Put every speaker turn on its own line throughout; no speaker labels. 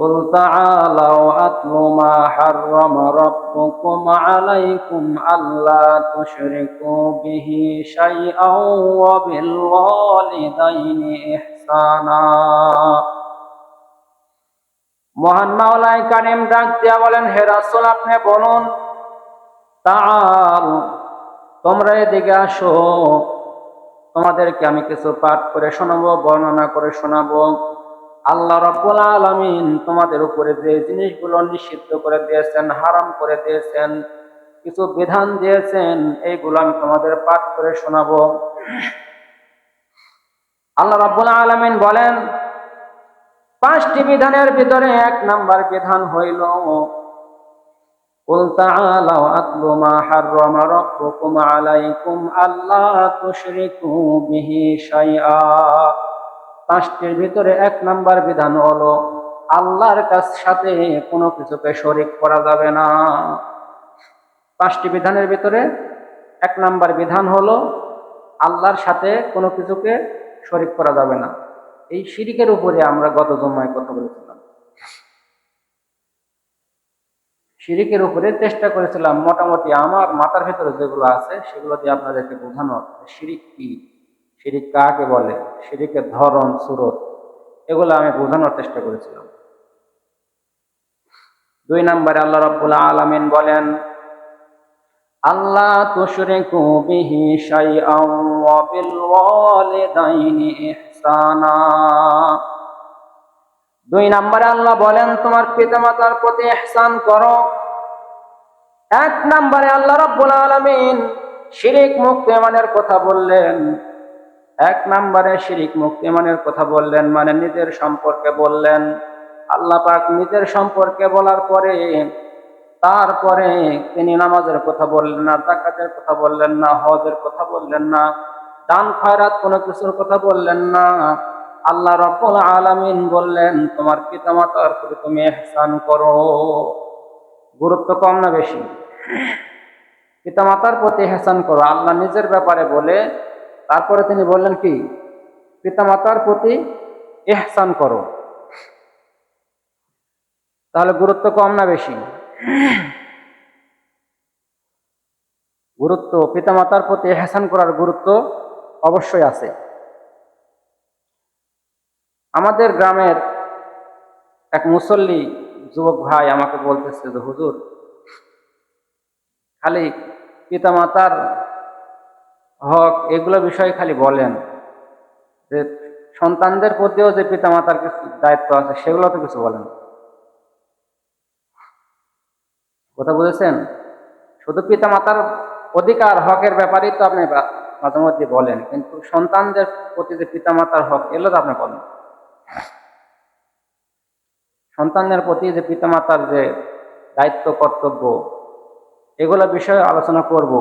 قل تعالوا أتل ما حرم ربكم عليكم ألا تشركوا به شيئا وبالوالدين إحسانا মহান মাওলায় কারিম ডাক দিয়া বলেন হে রাসূল আপনি বলুন তাআল তোমরা এদিকে আসো তোমাদেরকে আমি কিছু পাঠ করে শোনাবো বর্ণনা করে শোনাবো আল্লাহ রাব্বুল আলামিন তোমাদের উপরে যে জিনিসগুলো নিষিদ্ধ করে দিয়েছেন হারাম করে দিয়েছেন কিছু বিধান দিয়েছেন এইগুলো আমি তোমাদের পাঠ করে শোনাবো আল্লাহ রাব্বুল আলামিন বলেন পাঁচটি বিধানের ভিতরে এক নাম্বার বিধান হইল قل تعالوا أتل ما حرم ربكم عليكم ألا تشركوا به شيئا পাঁচটির ভিতরে এক নাম্বার বিধান হলো, আল্লাহর কাছ সাথে কোনো কিছুকে শরিক করা যাবে না। পাঁচটি বিধানের ভিতরে এক নাম্বার বিধান হলো, আল্লাহর সাথে কোনো কিছুকে শরিক করা যাবে না। এই শিরিকের উপরে আমরা গত জমায় কথা বলেছিলাম। শিরিকের উপরে চেষ্টা করেছিলাম, মোটামুটি আমার মাথার ভেতরে যেগুলো আছে, সেগুলো দিয়ে আপনাদেরকে বোঝানো শিরিক কি। শিরিক কাকে বলে? শিরিকের ধরন সুরত। এগুলো আমি বোঝানোর চেষ্টা করেছিলাম। দুই নম্বরে আল্লাহ রব্বুল আলামিন বলেন আল্লাহ তুশরিকু বিহি শাইআন ওয়া দুই নম্বরে আল্লাহ বলেন, তোমার পিতামাতার প্রতি ইহসান করো। এক নম্বরে আল্লাহ রাব্বুল আলামিন শিরিক মুক্ত ইমানের কথা বললেন এক নম্বরে শিরিক মুক্তিমানের কথা বললেন মানে নিজের সম্পর্কে বললেন। আল্লাহ পাক নিজের সম্পর্কে বলার পরে, তারপরে তিনি নামাজের কথা বললেন না জাকাতের কথা বললেন না, হজের কথা বললেন না, দান খয়রাত কোনো কিছুর কথা বললেন না। আল্লাহ রব্বুল আলামিন বললেন, তোমার পিতামাতার প্রতি তুমি এহসান করো। গুরুত্ব কম না বেশি? পিতামাতার প্রতি এহসান করো। আল্লাহ নিজের ব্যাপারে বলে তারপরে তিনি বললেন কি? পিতামাতার প্রতি এহসান করো। তাহলে গুরুত্ব কম না বেশি? গুরুত্ব, পিতামাতার প্রতি এহসান করার গুরুত্ব অবশ্যই আছে। আমাদের গ্রামের এক মুসল্লি যুবক ভাই আমাকে বলতেছে যে, হুজুর, খালি পিতামাতার হক, এগুলো বিষয়ে খালি বলেন। যে সন্তানদের প্রতিও যে পিতামাতার কিছু দায়িত্ব আছে, সেগুলো তো কিছু বলেন। কথা বুঝেছেন? শুধু পিতামাতার অধিকার, হকের ব্যাপারেই তো আপনি মাঝে মধ্যে বলেন, কিন্তু সন্তানদের প্রতি যে পিতামাতার হক, এগুলো তো আপনি বলেন। সন্তানদের প্রতি যে পিতামাতার যে দায়িত্ব, কর্তব্য, এগুলো বিষয়ে আলোচনা করব।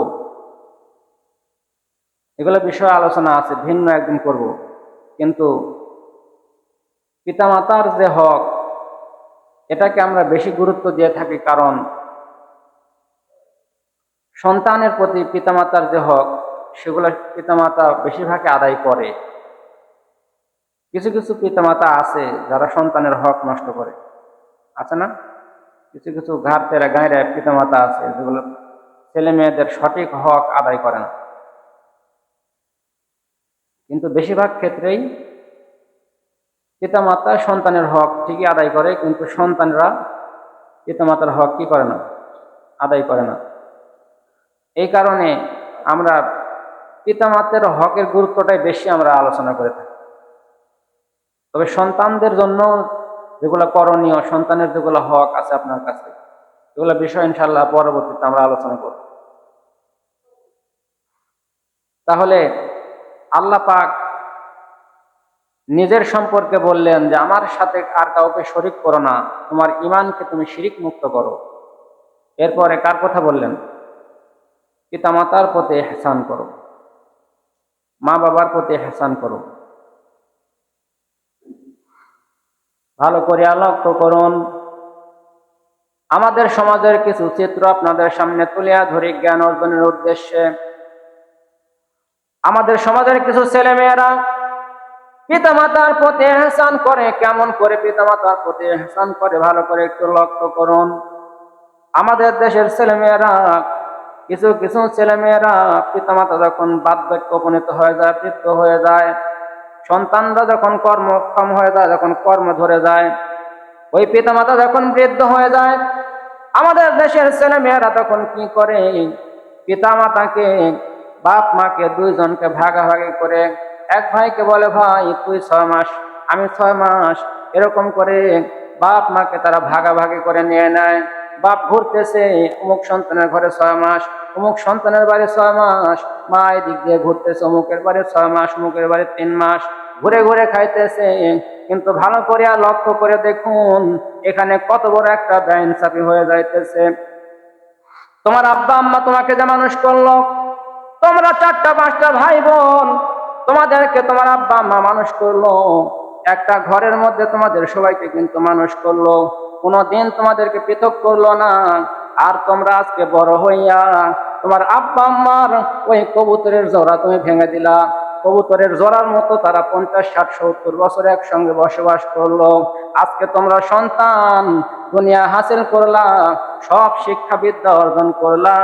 এগুলো বিষয়ে আলোচনা আছে, ভিন্ন একদিন করব। কিন্তু পিতামাতার যে হক, এটাকে আমরা বেশি গুরুত্ব দিয়ে থাকি কারণ সন্তানের প্রতি পিতামাতার যে হক, সেগুলো পিতামাতা বেশিরভাগে আদায় করে। কিছু কিছু পিতামাতা আছে যারা সন্তানের হক নষ্ট করে। আছে না? কিছু কিছু ঘাট তেরা গাঁয়ের পিতামাতা আছে যেগুলো ছেলে মেয়েদের সঠিক হক আদায় করে না। কিন্তু বেশিরভাগ ক্ষেত্রেই পিতামাতা সন্তানের হক ঠিকই আদায় করে, কিন্তু সন্তানরা পিতামাতার হক কি করে না? আদায় করে না। এই কারণে আমরা পিতামাতার হকের গুরুত্বটাই বেশি আমরা আলোচনা করে থাকি। তবে সন্তানদের জন্য যেগুলো করণীয়, সন্তানের যেগুলো হক আছে আপনার কাছে, এগুলো বিষয় ইনশাল্লাহ পরবর্তীতে আমরা আলোচনা করব। তাহলে আল্লাহ পাক নিজের সম্পর্কে বললেন যে, আমার সাথে আর কাউকে শরিক করো না। তোমার ইমানকে তুমি শিরিক মুক্ত করো। এরপরে কার কথা বললেন? পিতামাতার প্রতি হেসান করো। মা বাবার প্রতি হেসান করো। ভালো করে লক্ষ্য করুন। আমাদের সমাজের কিছু চিত্র আপনাদের সামনে তুলিয়া ধরে জ্ঞান অর্জনের উদ্দেশ্যে। আমাদের সমাজের কিছু ছেলে মেয়েরা পিতা মাতার প্রতি এহসান করে, কেমন করে পিতা মাতার প্রতি এহসান করে, ভালো করে একটু লক্ষ্য করুন। আমাদের দেশের ছেলেমেয়েরা, কিছু কিছু ছেলেমেয়েরা পিতা মাতা যখন বার্ধক্য উপনীত হয়ে যায়, বৃদ্ধ হয়ে যায়, সন্তানরা যখন কর্মক্ষম হয়ে যায়, যখন কর্ম ধরে যায়, ওই পিতা মাতা যখন বৃদ্ধ হয়ে যায়, আমাদের দেশের ছেলে মেয়েরা তখন কি করে? পিতা মাতাকে বাপ মাকে দুইজনকে ভাগাভাগি করে, এক ভাইকে বলে, ভাই, তুই ছয় মাস, আমি ছয় মাস। এরকম করে বাপ মাকে তারা ভাগাভাগি করে নিয়ে নেয়। বাপ ঘুরতেছে, অমুক সন্তানের ঘরে ছয় মাস, অমুক সন্তানের বাড়ি ছয় মাস। মা এদিক দিয়ে ঘুরতেছে, অমুকের বাড়ি ছয় মাস, অমুকের বাড়ি তিন মাস। ঘুরে ঘুরে খাইতেছে। কিন্তু ভালো করে আর লক্ষ্য করে দেখুন, এখানে কত বড় একটা বেআইনসাফি হয়ে যাইতেছে। তোমার আব্বা আম্মা তোমাকে যে মানুষ করল তোমরা চারটা পাঁচটা ভাই বোন তোমাদেরকে তোমার আব্বা আম্মা মানুষ করল। একটা ঘরের মধ্যে তোমাদের সবাইকে কিন্তু মানুষ করল। কোনোদিন তোমাদেরকে পৃথক করল না। আর তোমরা আজকে বড় হইয়া তোমার আব্বা আম্মার ওই কবুতরের জোড়া তুমি ভেঙে দিলা। কবুতরের জোড়ার মতো তারা পঞ্চাশ, ষাট, সত্তর বছর একসঙ্গে বসবাস করল। আজকে তোমরা সন্তান দুনিয়া হাসিল করলা, সব শিক্ষা বিদ্যা অর্জন করলা।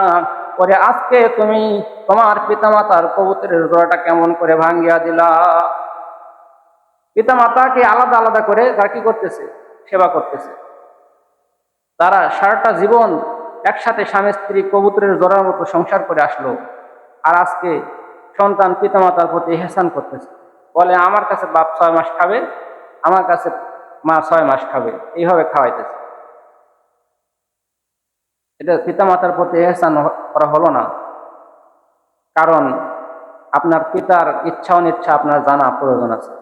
পরে আজকে তুমি তোমার পিতামাতার কবুতরের জোড়াটা কেমন করে ভাঙ্গিয়া দিলা? পিতামাতাকে আলাদা আলাদা করে তারা কি করতেছে? সেবা করতেছে। তারা সারাটা জীবন একসাথে স্বামী, স্ত্রী কবুতরের জোড়ার মতো সংসার করে আসলো। আর আজকে সন্তান পিতামাতার প্রতি হেসান করতেছে। বলে, আমার কাছে বাপ ছয় মাস খাবে, আমার কাছে মা ছয় মাস খাবে। এইভাবে খাওয়াইতেছে। এটা পিতামাতার প্রতি এহসান করা হলো না। কারণ আপনার পিতার ইচ্ছা অনিচ্ছা, আপনার জানা প্রয়োজন আছে।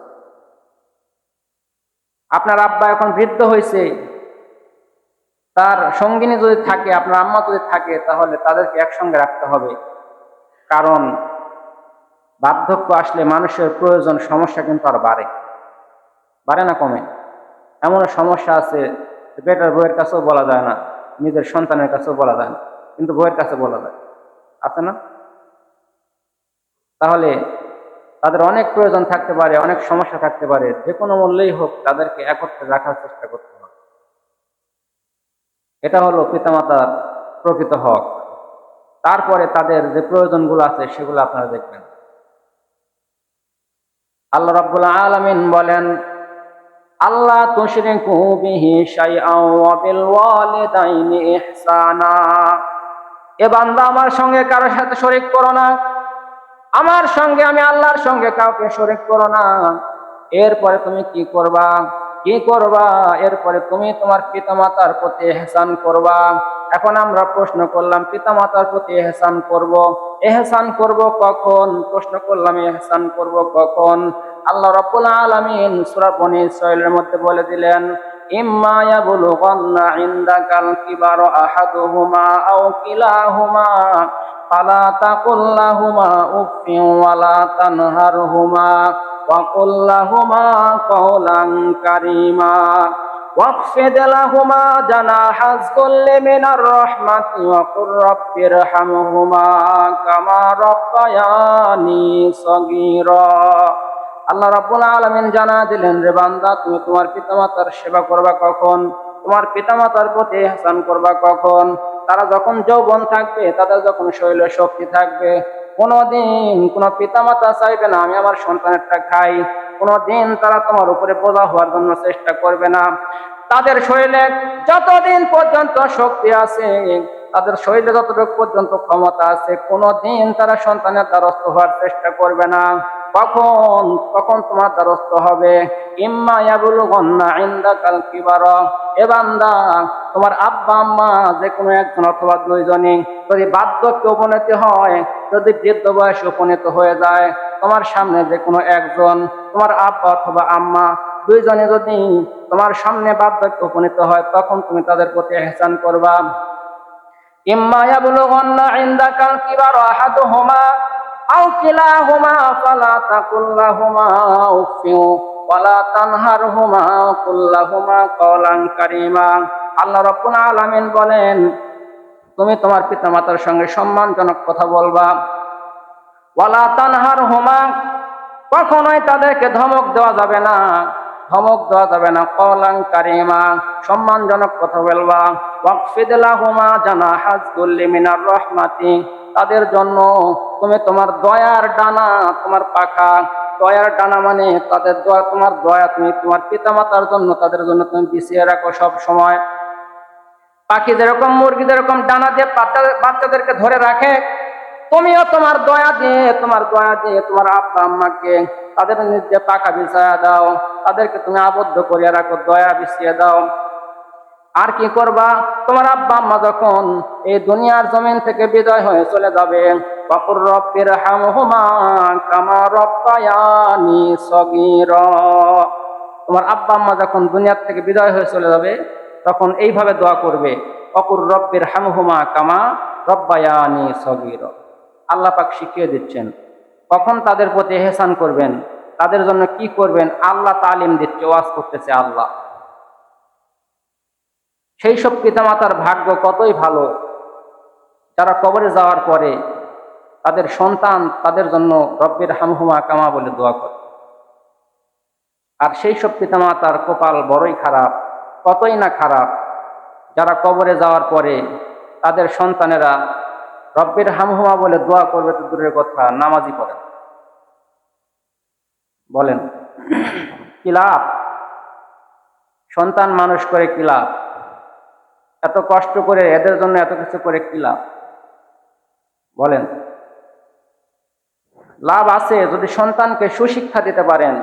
আপনার আব্বা এখন বৃদ্ধ হয়েছে। তার সঙ্গিনী যদি থাকে, আপনার আম্মা যদি থাকে, তাহলে তাদেরকে একসঙ্গে রাখতে হবে। কারণ বার্ধক্য আসলে মানুষের প্রয়োজন, সমস্যা কিন্তু আর বাড়ে। বাড়ে না কমে। এমন সমস্যা আছে, বেটার বইয়ের কাছেও বলা যায় না। নিজের সন্তানের কাছেও বলা যায় না, কিন্তু বইয়ের কাছে বলা যায়। আছে না? তাহলে তাদের অনেক প্রয়োজন থাকতে পারে, অনেক সমস্যা থাকতে পারে, যে কোনো মূল্যেই হোক তাদেরকে একত্রে রাখার চেষ্টা করতে হবে। এটা হলো পিতামাতার প্রকৃত হক। তারপরে তাদের যে প্রয়োজনগুলো আছে সেগুলো আপনারা দেখবেন। আল্লাহ রাব্বুল আলামিন বলেন আল্লাহ তুশরিকু আমার সঙ্গে কারোর সাথে শরীক করো না। আমার সঙ্গে, আমি আল্লাহর সঙ্গে কাউকে শরীক করো না। এরপরে তুমি কি করবা? কি করবা? এরপরে তুমি তোমার পিতামাতার প্রতি এহসান করবা। এখন আমরা প্রশ্ন করলাম, পিতামাতার প্রতি এহসান করব? এহসান করব কখন? প্রশ্ন করলাম এহসান করব কখন? আল্লাহ রাব্বুল আলামিন সূরা বনী ইসরাঈলের মধ্যে বলে দিলেন ইম্মা ইয়াবলুগান্না ইনদাকাল কিবার আহাদুহুমা আও কিলাহুমা ফালা তাকুল লাহুমা উফিন ওয়ালা তানহারহুমা وقل لهما قولا كريما واخفض لهما جناح الذل من الرحمة وقل رب ارحمهما كما ربياني صغيرا আল্লাহ রাব্বুল আলামিন জানা দিলেন, রে বান্দা, তুমি তোমার পিতামাতার সেবা করবা কখন? তোমার পিতামাতার প্রতি হাসান করবা কখন? তারা যখন যৌবন থাকবে, তাদের যখন শৈল শক্তি থাকবে, কোনোদিন কোনো পিতামাতা চাইবে না, আমি আমার সন্তানেরটা খাই। কোনোদিন তারা তোমার উপরে বোঝা হওয়ার জন্য চেষ্টা করবে না। তাদের শরীরে যতদিন পর্যন্ত শক্তি আছে, তাদের শরীরে যতটুকু পর্যন্ত ক্ষমতা আছে, কোনোদিন তারা সন্তানের দ্বারস্থ হওয়ার চেষ্টা করবে না। কখন কখন তোমার দ্বারস্থ হবে? ইম্মা ইয়াবুল গন্না ইন্দা কাল কিবার। এ বান্দা, তোমার আব্বা, আম্মা যে কোনো একজন অথবা দুইজনই, যদি বার্ধক্য উপনীত হয়, যদি বৃদ্ধ বয়সে উপনীত হয়ে যায়, তোমার সামনে যে কোনো একজন, তোমার আব্বা অথবা আম্মা, দুইজনে যদি তোমার সামনে বার্ধক্য উপনীত হয়, তখন তুমি তাদের প্রতি এহসান করবা। ইম্মা ইয়াবলুগান্না ইনদাকাল কিবার আহাদুহুমা। আও কিলাহুমা, ফালা তাকুল লাহুমা উফিউ, ওয়ালা তানহারহুমা কুল লাহুমা কওলান কারীমা। আল্লাহ রাব্বুল আলামিন বলেন, তুমি তোমার পিতামাতার সঙ্গে সম্মানজনক কথা বলবা। ওয়ালা তানহারহুমা, কখনোই তাদেরকে ধমক দেওয়া যাবে না। ধমক দেওয়া যাবে না কলাং কারিমা, সম্মানজনক কথা বলবা। ওয়াকফিদলাহুমা জানা হাজদুল্লি মিনার রহমাতি তাদের জন্য তুমি তোমার দয়ার ডানা, তোমার পাখা। দয়ার ডানা মানে তাদের দয়া, তোমার দয়া তুমি তোমার পিতামাতার জন্য, তাদের জন্য তুমি পিছিয়ে রাখো সব সময়। পাখি যেরকম মুরগি যেরকম ডানা দিয়ে বাচ্চাদেরকে ধরে রাখে, তুমিও তোমার দয়া দিয়ে, তোমার দয়া দিয়ে তোমার আব্বা আম্মাকে তাদের নিজে পাখা বিছায়া দাও। তাদেরকে তুমি আবদ্ধ করিয়া রাখো, দয়া বিছিয়ে দাও। আর কি করবা? তোমার আব্বা আম্মা যখন এই দুনিয়ার জমিন থেকে বিদায় হয়ে চলে যাবে, বাপুর রব্বির হামহুমা কামা রব্বায়ানি সগীরা। তোমার আব্বা আম্মা যখন দুনিয়ার থেকে বিদায় হয়ে চলে যাবে, তখন এইভাবে দোয়া করবে অকুর রব্বির হামহুমা কামা রব্বায়ানি সগীর। আল্লাহ পাক শিখিয়ে দিচ্ছেন, কখন তাদের প্রতি এহসান করবেন, তাদের জন্য কি করবেন, আল্লাহ তালিম দিচ্ছে, ওয়াজ করতেছে আল্লাহ। সেই সব পিতামাতার ভাগ্য কতই ভালো। যারা কবরে যাওয়ার পরে তাদের সন্তান তাদের জন্য রব্বির হামহুমা কামা বলে দোয়া করে। আর সেই সব পিতামাতার কপাল বড়ই খারাপ, কতই না খারাপ। যারা কবরে যাওয়ার পরে তাদের সন্তানেরা রব্বির হামহুমা বলে দোয়া করবে তো দূরের কথা নামাজি পড়ে বলেন, কি লাভ? সন্তান মানুষ করে কি লাভ? এত কষ্ট করে এদের জন্য এত কিছু করে কি লাভ? বলেন। লাভ আছে যদি সন্তানকে সুশিক্ষা দিতে পারেন,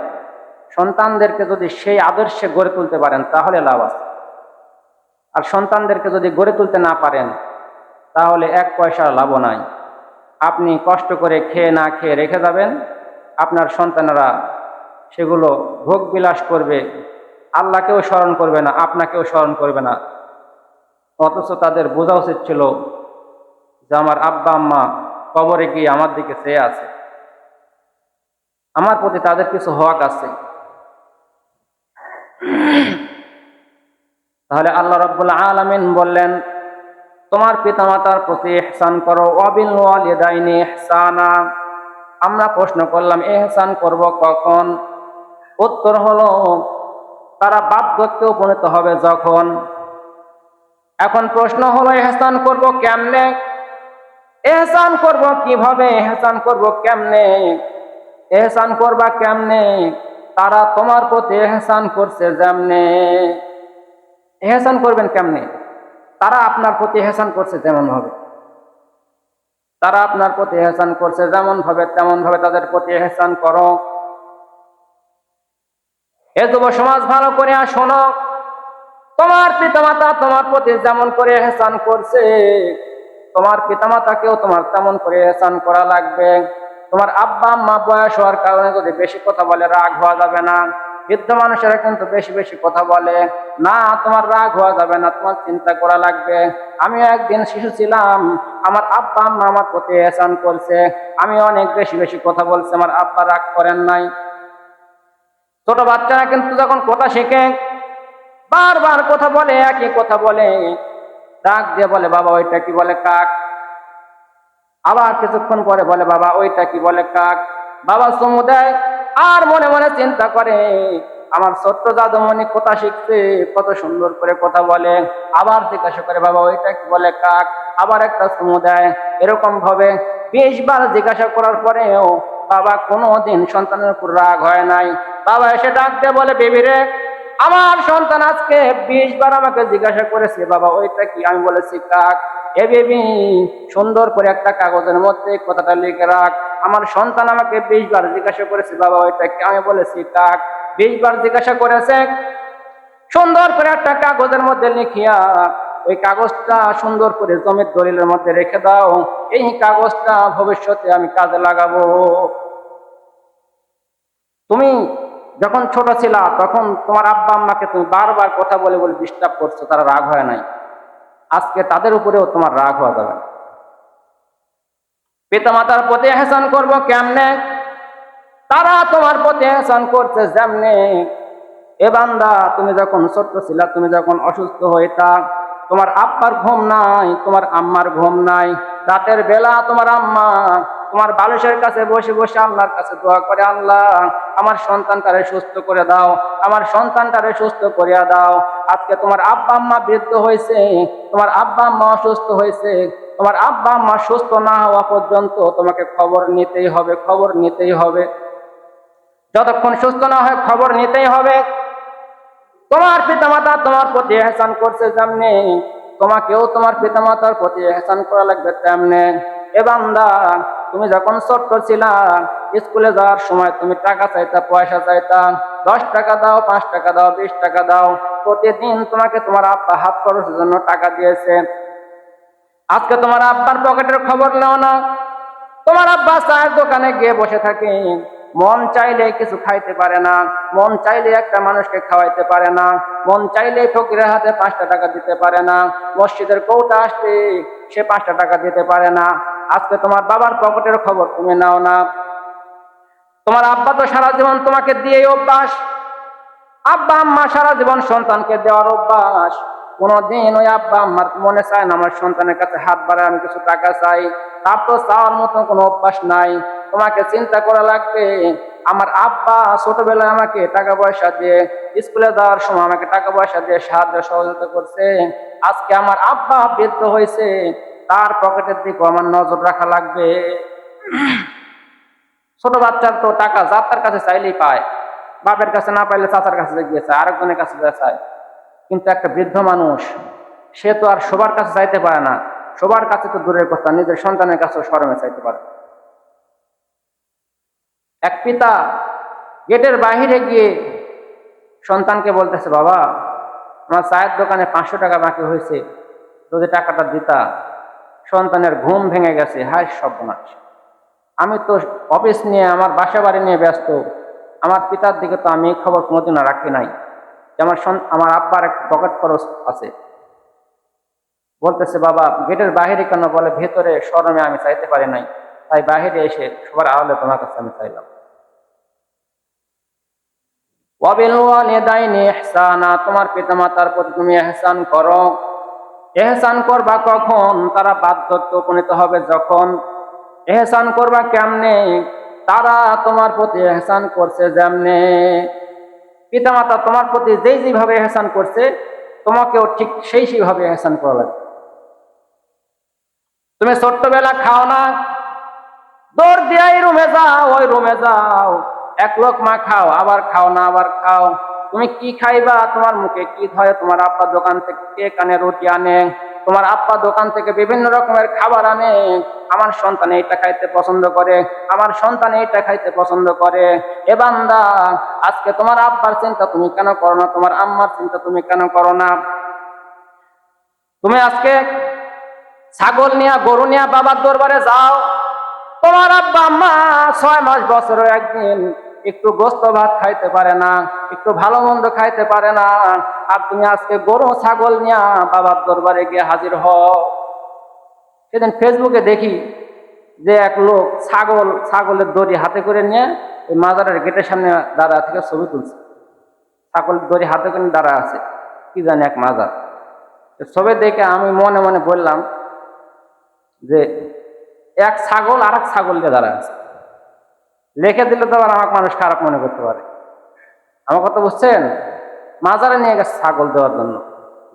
সন্তানদেরকে যদি সেই আদর্শে গড়ে তুলতে পারেন, তাহলে লাভ আছে। আর সন্তানদেরকে যদি গড়ে তুলতে না পারেন, তাহলে এক পয়সার লাভও নাই। আপনি কষ্ট করে খেয়ে না খেয়ে রেখে যাবেন, আপনার সন্তানেরা সেগুলো ভোগ বিলাস করবে, আল্লাহকেও স্মরণ করবে না, আপনাকেও স্মরণ করবে না। অথচ তাদের বোঝা উচিত ছিল যে আমার আব্বা, আম্মা কবরে গিয়ে আমার দিকে চেয়ে আছে। আমার প্রতি তাদের কিছু হক আছে। তাহলে আল্লাহ রব্বুল আলমিন বললেন, তোমার পিতামাতার প্রতি এহসান করো অবিল ওয়ালিদাইনি ইহসানা। আমরা প্রশ্ন করলাম এহসান করব কখন? উত্তর হলো, তারা বাপ বার্ধক্যে উপনীত হবে যখন এখন প্রশ্ন হলো, এহসান করব কেমনে? এহসান করব কীভাবে? এহসান করব কেমনে? এহসান করবা কেমনে? তারা তোমার প্রতি এহসান করছে যেমনে। এহসান করবেন কেমনে? তারা আপনার প্রতি এহসান করছে যেমন ভাবে তারা আপনার প্রতি এহসান করছে যেমন ভাবে তেমন ভাবে তাদের প্রতি এহসান করো। এ যুব সমাজ ভালো করে আর শোনো। তোমার পিতামাতা তোমার প্রতি যেমন করে এহসান করছে, তোমার পিতামাতাকেও তোমার তেমন করে এহসান করা লাগবে। তোমার আব্বা, আম্মা বয়স হওয়ার কারণে যদি বেশি কথা বলে, রাগ হওয়া যাবে না। বৃদ্ধ মানুষেরা কিন্তু বেশি বেশি কথা বলে। না, তোমার রাগ হওয়া যাবে না, তোমার চিন্তা করা লাগবে। আমি একদিন শিশু ছিলাম, আমার আব্বা, আম্মা আমার প্রতি এহসান করছে। আমি অনেক বেশি বেশি কথা বলছি, আমার আব্বা রাগ করেন নাই। ছোট বাচ্চারা কিন্তু যখন কথা শেখে বারবার কথা বলে, একই কথা বলে ডাক দিয়ে বলে, বাবা, ওইটা কি বলে কাক? আবার কিছুক্ষণ পরে বলে, বাবা, ওইটা কি বলে কাক? বাবা চুমু দেয় আর মনে মনে চিন্তা করে, আমার ছোট্ট দাদুমণি কথা শিখছে, কত সুন্দর করে কথা বলে। আবার জিজ্ঞাসা করে, বাবা, ওইটা কি বলে কাক? আবার একটা চুমু দেয় এরকম ভাবে বিশ বার জিজ্ঞাসা করার পরেও, বাবা কোনো দিন সন্তানের উপর রাগ হয় নাই। বাবা এসে ডাক দিয়ে বলে, বেবি রে আমার সন্তান আজকে বিশ বার আমাকে জিজ্ঞাসা করেছে, বাবা, ওইটা কি? আমি বলেছি, কাক। এ বেবি, সুন্দর করে একটা কাগজের মধ্যে কথাটা লিখে রাখ। আমার সন্তান আমাকে বিশ বার জিজ্ঞাসা করেছে, বাবা, ওইটা কি? আমি বলেছি, কাক। বিশ বার জিজ্ঞাসা করেছে, সুন্দর করে একটা কাগজের মধ্যে লিখিয়া, ওই কাগজটা সুন্দর করে জমির দলিলের মধ্যে রেখে দাও, এই কাগজটা ভবিষ্যতে আমি কাজে লাগাবো। তুমি যখন ছোট ছিলা, তখন তোমার আব্বা আম্মাকে তুমি বারবার কথা বলে বলে ডিস্টার্ব করছ, তারা রাগ হয় নাই। আজকে তাদের উপরেও তোমার রাগ হওয়া যাবে। না। পিতামাতার প্রতি হেসান করব কেমনে? তারা তোমার প্রতি হেসান করছে যেমনে। এ বান্দা, তুমি যখন ছোট্ট ছিলা, তুমি যখন অসুস্থ হইতা, তোমার আব্বার ঘুম নাই, তোমার আম্মার ঘুম নাই। রাতের বেলা তোমার আম্মা তোমার বালুসের কাছে বসে বসে আল্লাহর কাছে দোয়া করে, আল্লাহ, আমার সন্তানটারে সুস্থ করে দাও, আমার সন্তানটারে সুস্থ করিয়া দাও। আজকে তোমার আব্বা আম্মা বৃদ্ধ হয়েছে, তোমার আব্বা আম্মা অসুস্থ হয়েছে, তোমার আব্বা আম্মা সুস্থ না হওয়া পর্যন্ত তোমাকে খবর নিতেই হবে, খবর নিতেই হবে। যতক্ষণ সুস্থ না হয় খবর নিতেই হবে। তোমার পিতামাতা তোমার প্রতি এহসান করছে যেমনি, তোমাকেও তোমার পিতামাতার প্রতি এহসান করা লাগবে তেমনি। এ বান্দা তুমি যখন ছোট্ট ছিলা, স্কুলে যাওয়ার সময় তুমি টাকা চাইতা, পয়সা চাইতা। দশ টাকা দাও, পাঁচ টাকা দাও, বিশ টাকা দাও। প্রতিদিন তোমাকে তোমার আব্বা হাত খরচের জন্য টাকা দিয়েছে। আজকে তোমার আব্বার পকেটের খবর নাও না। তোমার আব্বা চায়ের দোকানে গিয়ে বসে থাকে। মন চাইলে কিছু খাইতে পারে না। মন চাইলে একটা মানুষকে খাওয়াইতে পারে না। মন চাইলে ফকিরের হাতে পাঁচটা টাকা দিতে পারে না। মসজিদের কৌটা আসলে সে পাঁচটা টাকা দিতে পারে না। আজকে তোমার বাবার পকেটের খবর তুমি নাও না। তোমার আব্বা তো সারা জীবন তোমাকে দিয়েই অভ্যাস। আব্বা, আম্মা সারা জীবন সন্তানকে দেওয়ার অভ্যাস। কোনদিন ওই আব্বা, আম্মার মনে চায় না, আমার সন্তানের কাছে হাত বাড়ায়, আমি কিছু টাকা চাই। তার তো চাওয়ার মতো কোনো অভ্যাস নাই। তোমাকে চিন্তা করা লাগবে, আমার আব্বা ছোটবেলায় আমাকে টাকা পয়সা দিয়ে স্কুলে যাওয়ার সময় আমাকে টাকা পয়সা দিয়ে সাহায্য সহযোগিতা করছে। আজকে আমার আব্বা বৃদ্ধ হয়েছে। তার পকেটের দিকেও আমার নজর রাখা লাগবে। ছোট বাচ্চার তো টাকা যার তার কাছে চাইলেই পায়, বাপের কাছে না পাইলে চাচার কাছে গিয়ে চায়, আরেকজনের কাছে চায়। কিন্তু একটা বৃদ্ধ মানুষ, সে তো আর সবার কাছে চাইতে পারে না। সবার কাছে তো দূরের কথা, নিজের সন্তানের কাছেও স্মরণে চাইতে পারে। এক পিতা গেটের বাহিরে গিয়ে সন্তানকে বলতেছে, বাবা আমার চায়ের দোকানে পাঁচশো টাকা বাকি হয়েছে, যদি টাকাটা দিতা সন্তানের ঘুম ভেঙে গেছে, হায় সর্বনাশ। আমি তো অফিস নিয়ে, আমার বাসা বাড়ি নিয়ে ব্যস্ত। আমার পিতার দিকে তো আমি খবর কোনোদিন রাখি নাই। আমার আমার আব্বার এক পকেট খরচ আছে। বলতেছে, বাবা, গেটের বাইরে কেন বলে, ভেতরে শরমে আমি চাইতে পারি নাই। তাই বাহিরে এসে সবার আহলে তোমার কাছে আমি চাইলাম। তোমার পিতামাতার প্রতি তুমি এহসান করো। এহসান করবা কখন? তারা বাধ্যত্ব উপনীত হবে যখন। এহসান করবা কেমনে? তারা তোমার প্রতি এহসান করছে যেমনে। পিতামাতা তোমার প্রতি যেই যেভাবে এহসান করছে, তোমাকেও ঠিক সেই সেইভাবে এহসান করা লাগবে। তুমি ছোট্টবেলা খাও না? দৌড় দিয়ে রুমে যাও, ওই রুমে যাও। এক লোক মা খাও, আবার খাও না, আবার খাও। তুমি কি খাইবা? তোমার মুখে কি ধরে তোমার আব্বা দোকান থেকে কানে রুটি আনে? তোমার আব্বা দোকান থেকে বিভিন্ন রকমের খাবার আনে। আমার সন্তান এইটা খাইতে পছন্দ করে। আমার সন্তান এইটা খাইতে পছন্দ করে। এ বান্দা, আজকে তোমার আব্বার চিন্তা তুমি কেন করো না? তোমার আম্মার চিন্তা তুমি কেন করো না? তুমি আজকে ছাগল নিয়ে, গরু নিয়ে বাবার দরবারে যাও। তোমার আব্বা, আম্মা ছয় মাস বছরে একদিন একটু গোস্ত ভাত খাইতে পারে না, একটু ভালো মন্দ খাইতে পারে না। আর তুমি আজকে গরু, ছাগল নিয়ে বাবার দরবারে গিয়ে হাজির হও। সেদিন ফেসবুকে দেখি যে এক লোক ছাগল, ছাগলের দড়ি হাতে করে নিয়ে ওই মাজারের গেটের সামনে দাঁড়া থেকে ছবি তুলছে। ছাগলের দড়ি হাতে করে দাঁড়া আছে, কি জানি এক মাজার। ছবি দেখে আমি মনে মনে বললাম যে এক ছাগল আর এক ছাগল দিয়ে দাঁড়া আছে। লিখে দিলে তো আবার আমাকে মানুষ খারাপ মনে করতে পারে। আমার কথা বুঝছেন? মাজারে নিয়ে গেছে ছাগল দেওয়ার জন্য।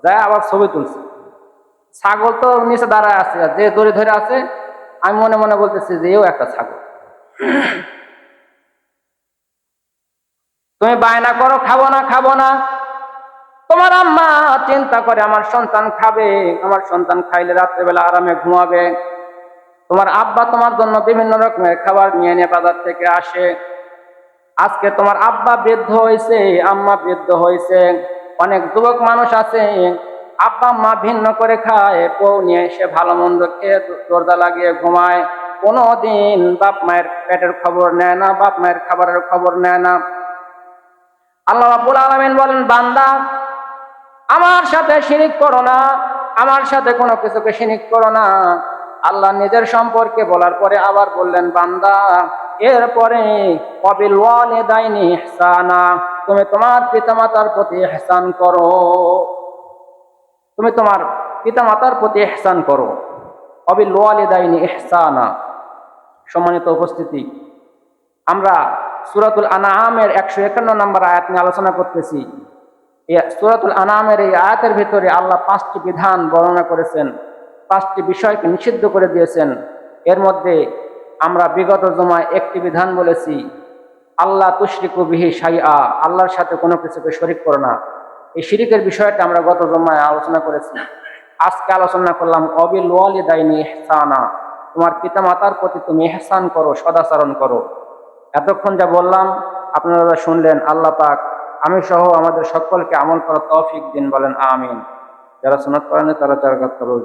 যায় আবার ছবি তুলছে। ছাগল তো নিচে দাঁড়ায় আছে। যে দড়ি ধরে আছে, আমি মনে মনে বলতেছি যে এও একটা ছাগল। তুমি বায়না করো, খাব না খাব না। তোমার আম্মা চিন্তা করে, আমার সন্তান খাবে, আমার সন্তান খাইলে রাত্রেবেলা আরামে ঘুমাবে। তোমার আব্বা তোমার জন্য বিভিন্ন রকমের খাবার নিয়ে নিয়ে বাজার থেকে আসে। আজকে তোমার আব্বা বৃদ্ধ হয়েছে, আম্মা বৃদ্ধ হয়েছে, অনেক যুবক মানুষ আছে। আব্বা মা ভিন্ন করে খায়, বউ নিয়ে এসে ভালো মন্দ খেয়ে দরজা লাগিয়ে ঘুমায়। কোনো দিন বাপ মায়ের পেটের খবর নেয় না, বাপ মায়ের খাবারের খবর নেয় না। আল্লাহ রাব্বুল আলামিন বলেন, বান্দা, আমার সাথে শিরিক করো না, আমার সাথে কোনো কিছুকে শিরিক করো না। আল্লাহ নিজের সম্পর্কে বলার পরে আবার বললেন, বান্দা, এরপরে তুমি তোমার পিতামাতার প্রতি ইহসান করো। তুমি তোমার পিতামাতার প্রতি ইহসান করো। অবিল ওয়ালিদাইনি ইহসানা। সম্মানিত উপস্থিতি, আমরা সুরাতুল আনামের একশো একান্ন নম্বর আয়াত নিয়ে আলোচনা করতেছি। সুরাতুল আনামের এই আয়াতের ভিতরে আল্লাহ পাঁচটি বিধান বর্ণনা করেছেন। পাঁচটি বিষয়কে নিষিদ্ধ করে দিয়েছেন। এর মধ্যে আমরা বিগত জমায় একটি বিধান বলেছি আল্লাহ তুশরিকু বিহি সাইয়া আল্লাহর সাথে কোনো কিছুকে শরিক করো না। এই শিরিকের বিষয়টা আমরা গত জমায় আলোচনা করেছি। আজকে আলোচনা করলাম অবিল ওয়ালিদাইনি ইহসানা, তোমার পিতামাতার প্রতি তুমি ইহসান করো, সদাচরণ করো। এতক্ষণ যা বললাম, আপনারা শুনলেন, আল্লাহ পাক আমি সহ আমাদের সকলকে আমল করার তৌফিক দিন বলেন, আমিন। যারা সুনত করেন তারা চার করো